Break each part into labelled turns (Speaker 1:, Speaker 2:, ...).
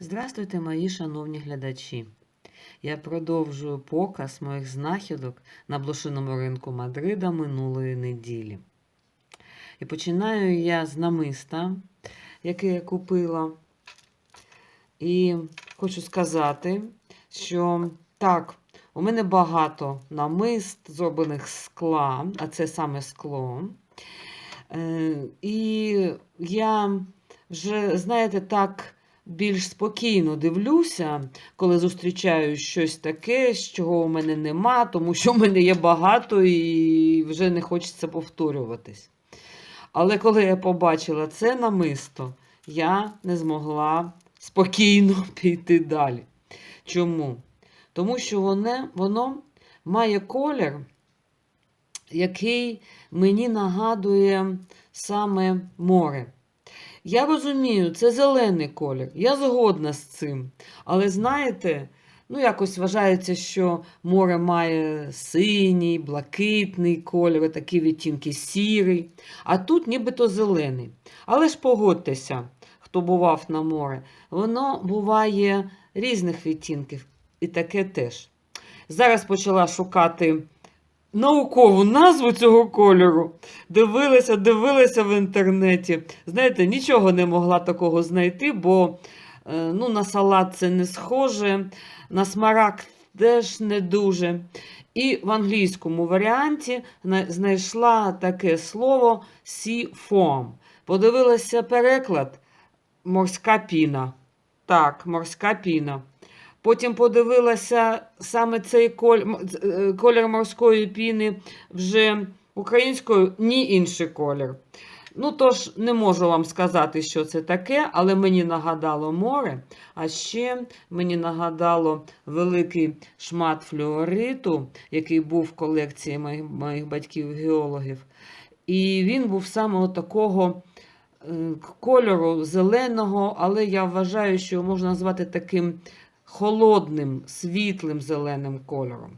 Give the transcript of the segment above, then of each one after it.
Speaker 1: Здравствуйте, мої шановні глядачі! Я продовжую показ моїх знахідок на блошиному ринку Мадрида минулої неділі. І починаю я з намиста, яке я купила. І хочу сказати, що так, у мене багато намист, зроблених з скла, а це саме скло. Е, І я вже, знаєте, так більш спокійно дивлюся, коли зустрічаю щось таке, чого у мене нема, тому що в мене є багато і вже не хочеться повторюватись. Але коли я побачила це намисто, я не змогла спокійно піти далі. Чому? Тому що воно, воно має колір, який мені нагадує саме море. Я розумію, це зелений колір. Я згодна з цим. Але знаєте, ну якось вважається, що море має синій, блакитний колір, такі відтінки сірий, а тут нібито зелений. Але ж погодьтеся, хто бував на море, воно буває різних відтінків, і таке теж. Зараз почала шукати наукову назву цього кольору. Дивилася, дивилася в інтернеті. Знаєте, нічого не могла такого знайти, бо е, ну, на салат це не схоже, на смарагд теж не дуже. І в англійському варіанті знайшла таке слово sea foam. Подивилася переклад морська піна. Так, морська піна. Потім подивилася саме цей е, колір морської піни вже українською, ні інший колір. Ну, тож, не можу вам сказати, що це таке, але мені нагадало море, а ще мені нагадало великий шмат флюориту, який був в колекції моїх, моїх батьків-геологів. І він був саме такого е, кольору зеленого, але я вважаю, що можна назвати таким холодним, світлим зеленим кольором.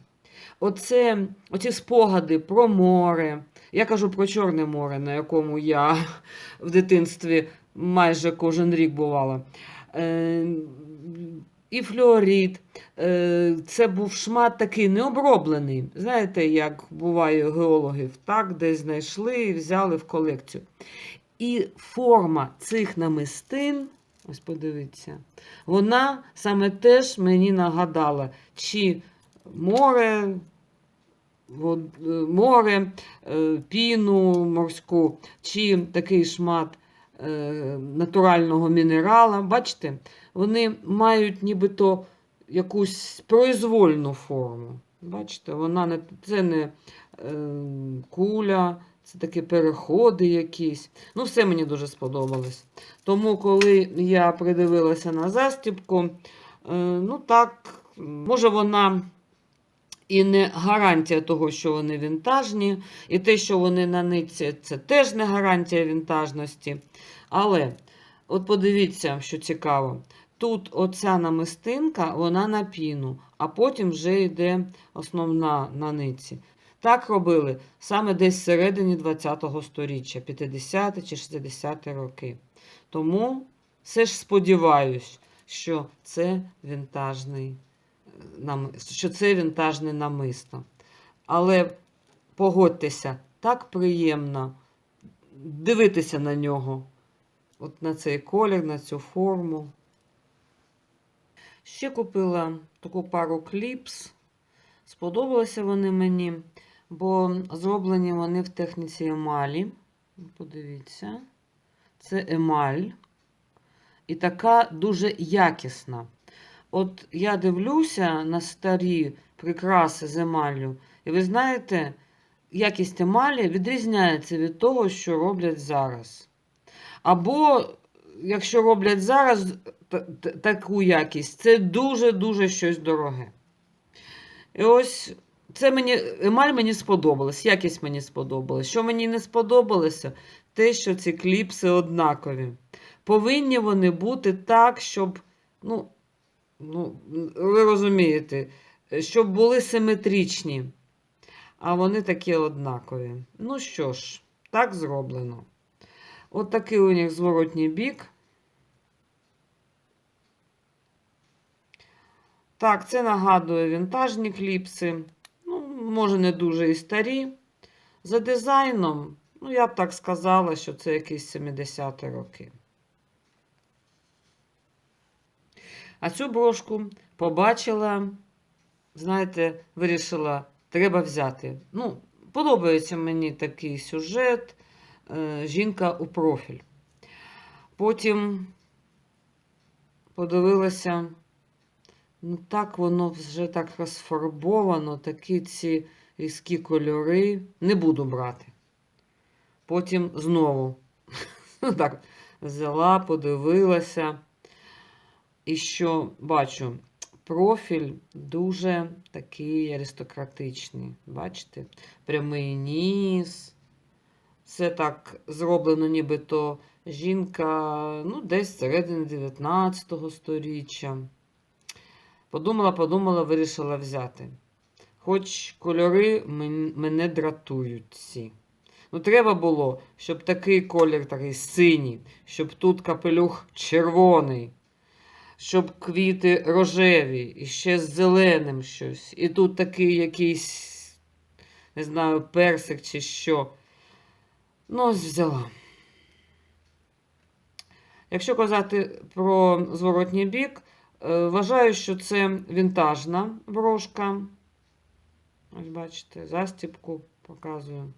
Speaker 1: Оце, Оці спогади про море. Я кажу про Чорне море, на якому я в дитинстві майже кожен рік бувала. Е, і флюорит. Е, це був шмат такий необроблений. Знаєте, як буває геологів, так, десь знайшли і взяли в колекцію. І форма цих намистин Ось подивіться. Вона саме теж мені нагадала, чи море, е, море, е, піну морську, чи такий шмат е, натурального мінерала. Бачите, вони мають нібито якусь произвольну форму. Бачите, вона не, це не куля. Це такі переходи якісь. Ну, все мені дуже сподобалось. Тому, коли я придивилася на застібку, е, ну так, може, вона і не гарантія того, що вони вінтажні, і те, що вони на нитці, це теж не гарантія вінтажності. Але, от подивіться, що цікаво. Тут оця намистинка, вона на піну, а потім вже йде основна на ниці. Так робили саме десь всередині ХХ століття, 50 чи 60 роки. Тому все ж сподіваюсь, що це вінтажний, що це вінтажне намисто. Але погодьтеся, так приємно дивитися на нього, от на цей колір, на цю форму. Ще купила таку пару кліпс. Сподобалися вони мені бо зроблені вони в техніці емалі. Подивіться, це емаль. І така дуже якісна. От я дивлюся на старі прикраси з емаллю, і ви знаєте, якість емалі відрізняється від того, що роблять зараз. Або, якщо роблять зараз таку якість, це дуже-дуже щось дороге. І ось це мені, емаль мені сподобалось, якість мені сподобалась. Що мені не сподобалося, те, що ці кліпси однакові. Повинні вони бути так, щоб, ну, ну, ви розумієте, щоб були симетричні. А вони такі однакові. Ну що ж, так зроблено. От такий у них зворотній бік. Так, це нагадує вінтажні кліпси. Може, не дуже і старі. За дизайном, ну, я б так сказала, що це якісь 70-ті роки. А цю брошку побачила, знаєте, вирішила, треба взяти. Ну, подобається мені такий сюжет, е, жінка у профіль. Потім подивилася, ну так воно вже так розфарбовано, такі ці різкі кольори. Не буду брати. Потім знову так взяла, подивилася. І що бачу, профіль дуже такий аристократичний. Бачите? Прямий ніс. Це так зроблено, нібито жінка, ну, десь середини 19 сторіччя. Подумала, подумала, вирішила взяти. Хоч кольори мене дратують ці. Ну, треба було, щоб такий колір такий синій, щоб тут капелюх червоний, щоб квіти рожеві, і ще з зеленим щось. І тут такий якийсь, не знаю, персик чи що. Ну, ось взяла. Якщо казати про зворотній бік, вважаю, що це вінтажна брошка. Ось бачите, застіпку показую.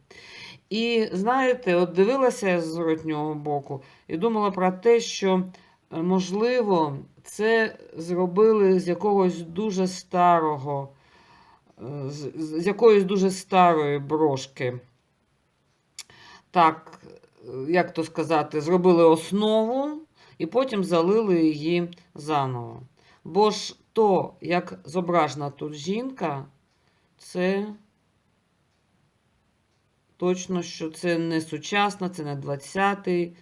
Speaker 1: І знаєте, от дивилася я з зворотнього боку і думала про те, що, е, можливо, це зробили з якогось дуже старого, е, з, якоїсь дуже старої брошки. Так, е, як то сказати, зробили основу і потім залили її заново. Бо ж то, як зображена тут жінка, це точно, що це не сучасна, це не 20-й,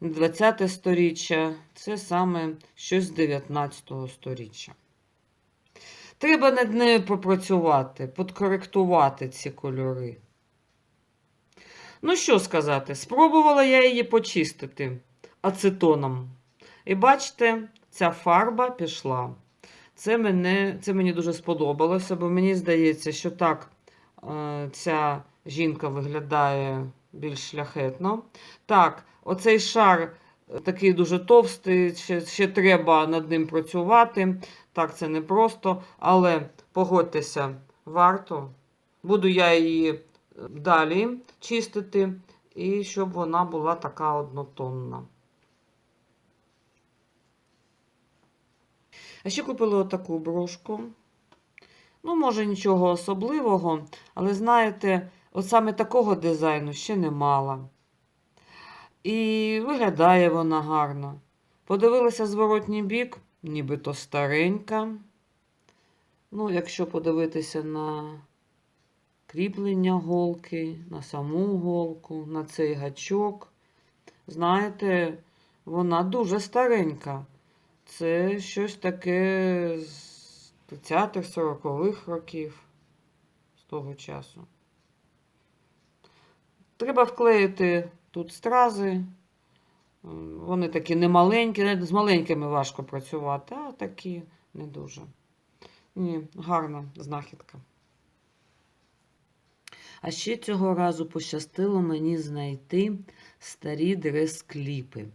Speaker 1: не 20 сторіччя, це саме щось з 19 сторіччя. Треба над нею попрацювати, подкоректувати ці кольори. Ну, що сказати, спробувала я її почистити ацетоном. І бачите, ця фарба пішла. Це, мене, це мені дуже сподобалося, бо мені здається, що так е, ця жінка виглядає більш шляхетно. Так, оцей шар е, такий дуже товстий, ще, ще треба над ним працювати. Так, це не просто, але погодьтеся, варто. Буду я її е, далі чистити, і щоб вона була така однотонна. А ще купила отаку брошку. Ну, може, нічого особливого, але знаєте, от саме такого дизайну ще не мала. І виглядає вона гарно. Подивилася зворотній бік, нібито старенька. Ну, якщо подивитися на кріплення голки, на саму голку, на цей гачок, знаєте, вона дуже старенька. Це щось таке з 30-х, 40-х років з того часу. Треба вклеїти тут стрази. Вони такі немаленькі, з маленькими важко працювати, а такі не дуже. Ні, гарна знахідка. А ще цього разу пощастило мені знайти старі дрес-кліпи.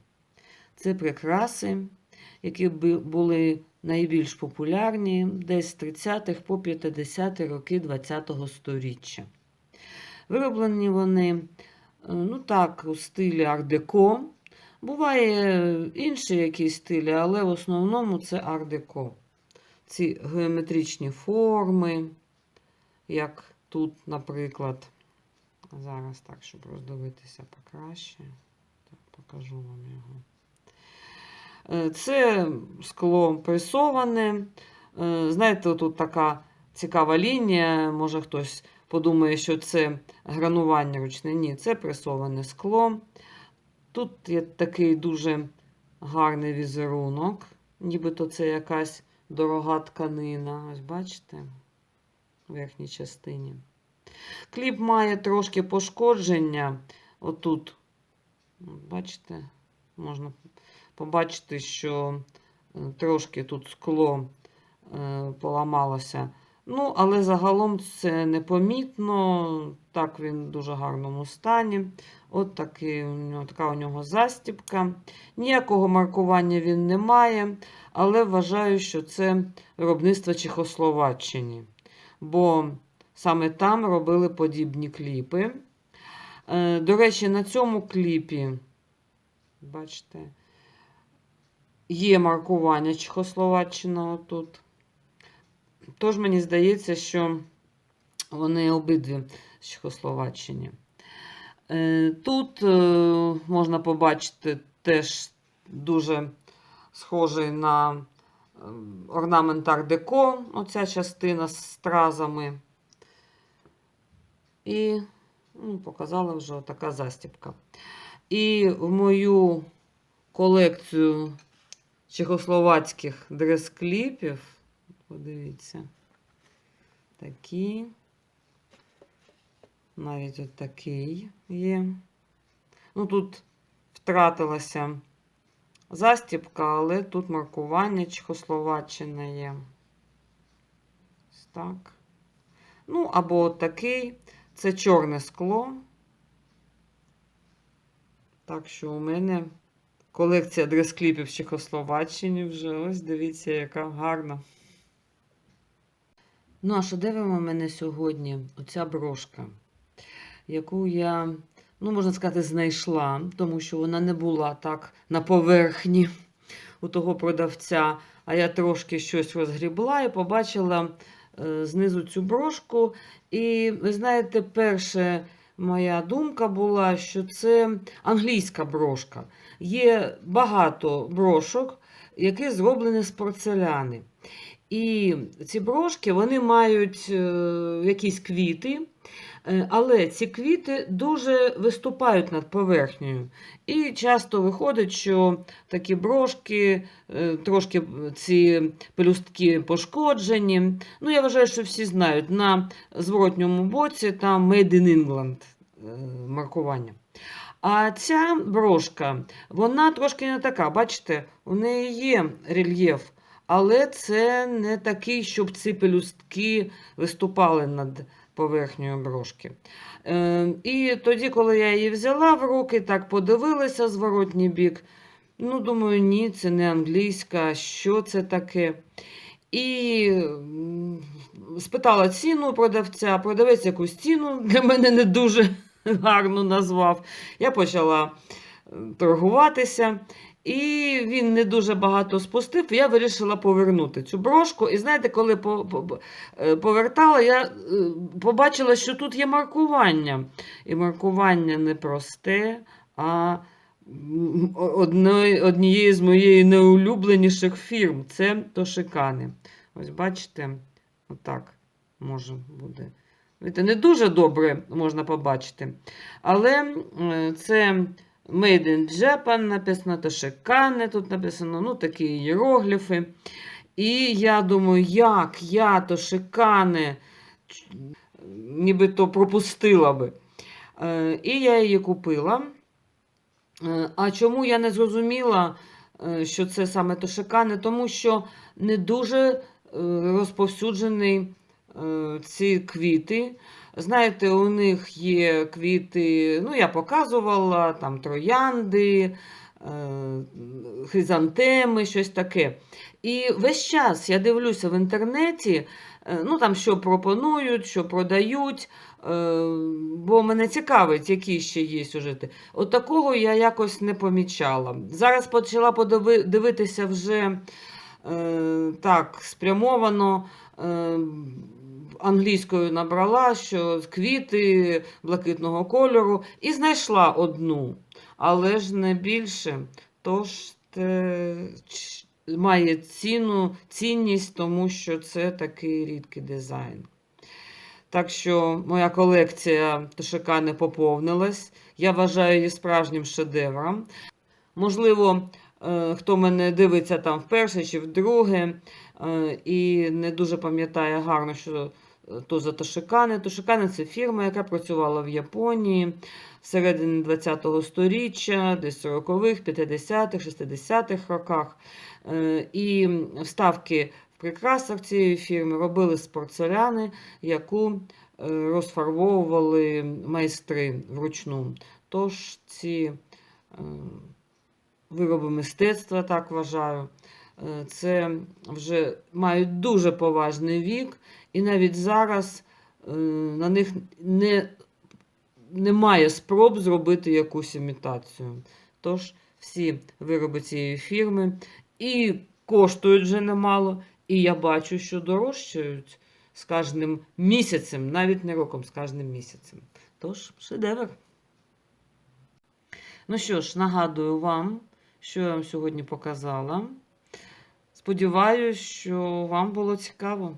Speaker 1: Це прикраси, які були найбільш популярні десь з 30-х по 50-ті роки ХХ століття. Вироблені вони, е, ну так, у стилі ар-деко. Буває інші якісь стилі, але в основному це ар-деко. Ці геометричні форми, як тут, наприклад. Зараз так, щоб роздивитися покраще. Так, покажу вам його. Е, Це скло пресоване. Е, Знаєте, тут така цікава лінія. Може хтось подумає, що це гранування ручне. Ні, це пресоване скло. Тут є такий дуже гарний візерунок, нібито це якась дорога тканина. Ось бачите, в верхній частині. Кліп має трошки пошкодження. Отут, бачите, можна побачити, що е, трошки тут скло е, поламалося. Ну, але загалом це непомітно. Так, він в дуже гарному стані. От такий, така у нього застібка. Ніякого маркування він не має, але вважаю, що це виробництво Чехословаччини. Бо саме там робили подібні кліпи. Е, До речі, на цьому кліпі, бачите, є маркування Чехословаччина отут. Тож мені здається, що вони обидві з Чехословаччини. Е, Тут е, можна побачити теж дуже схожий на е, орнамент ар-деко, оця частина з стразами. І ну, показала вже така застібка. І в мою колекцію чехословацьких дрес-кліпів, подивіться, такі. Навіть от такий є. Ну, тут втратилася застібка, але тут маркування Чехословаччина є. Ось так. Ну, або от такий. Це чорне скло. Так що у мене колекція дрес-кліпів з Чехословаччини вже. Ось дивіться, яка гарна. Ну, а що дивимо мене сьогодні? Оця брошка, яку я, ну, можна сказати, знайшла, тому що вона не була так на поверхні у того продавця. А я трошки щось розгрібла і побачила е, знизу цю брошку. І ви знаєте, перша моя думка була, що це англійська брошка. Є багато брошок, які зроблені з порцеляни. І ці брошки вони мають е, якісь квіти, але ці квіти дуже виступають над поверхнею. І часто виходить, що такі брошки, е, трошки ці пелюстки пошкоджені. Ну, я вважаю, що всі знають, на зворотньому боці там Made in England е, маркування. А ця брошка, вона трошки не така. Бачите, у неї є рельєф, але це не такий, щоб ці пелюстки виступали над поверхнею брошки. Е, і тоді, коли я її взяла в руки, так подивилася зворотній бік. Ну, думаю, ні, це не англійська, що це таке. І спитала ціну продавця, продавець якусь ціну для мене не дуже гарно назвав. Я почала е, торгуватися, і він не дуже багато спустив. Я вирішила повернути цю брошку. І знаєте, коли е, повертала, я е, побачила, що тут є маркування. І маркування не просте, а однієї з моєї найулюбленіших фірм це Тошикани. Ось бачите, отак може буде. Не дуже добре можна побачити. Але е, це Made in Japan написано, Тошикане тут написано, ну такі іерогліфи. І я думаю, як я Тошикане ч- нібито пропустила би. Е, І я її купила. Е, А чому я не зрозуміла, е, що це саме Тошикане? Тому що не дуже розповсюджений е, ці квіти. Знаєте, у них є квіти, ну, я показувала, там троянди, е, хризантеми, щось таке. І весь час я дивлюся в інтернеті, е, ну, там, що пропонують, що продають, е, бо мене цікавить, які ще є сюжети. От такого я якось не помічала. Зараз почала дивитися вже так спрямовано. Англійською набрала, що квіти блакитного кольору, і знайшла одну, але ж не більше. Тож те, має ціну, цінність, тому що це такий рідкий дизайн. Так що моя колекція Тошика не поповнилась. Я вважаю її справжнім шедевром. Можливо, е, хто мене дивиться там вперше чи вдруге, е, і не дуже пам'ятає гарно, що е, то за Тошикани. Тошикани це фірма, яка працювала в Японії всередині ХХ століття, десь 40-х, 50-х, 60-х роках. Е, І вставки в прикрасах цієї фірми робили з порцеляни, яку е, розфарбовували майстри вручну. Тож ці е, вироби мистецтва, так вважаю, це вже мають дуже поважний вік, і навіть зараз е, на них не, немає спроб зробити якусь імітацію. Тож всі вироби цієї фірми і коштують вже немало, і я бачу, що дорожчають з кожним місяцем, навіть не роком, з кожним місяцем. Тож, шедевр. Ну що ж, нагадую вам, що я вам сьогодні показала. Сподіваюсь, що вам було цікаво.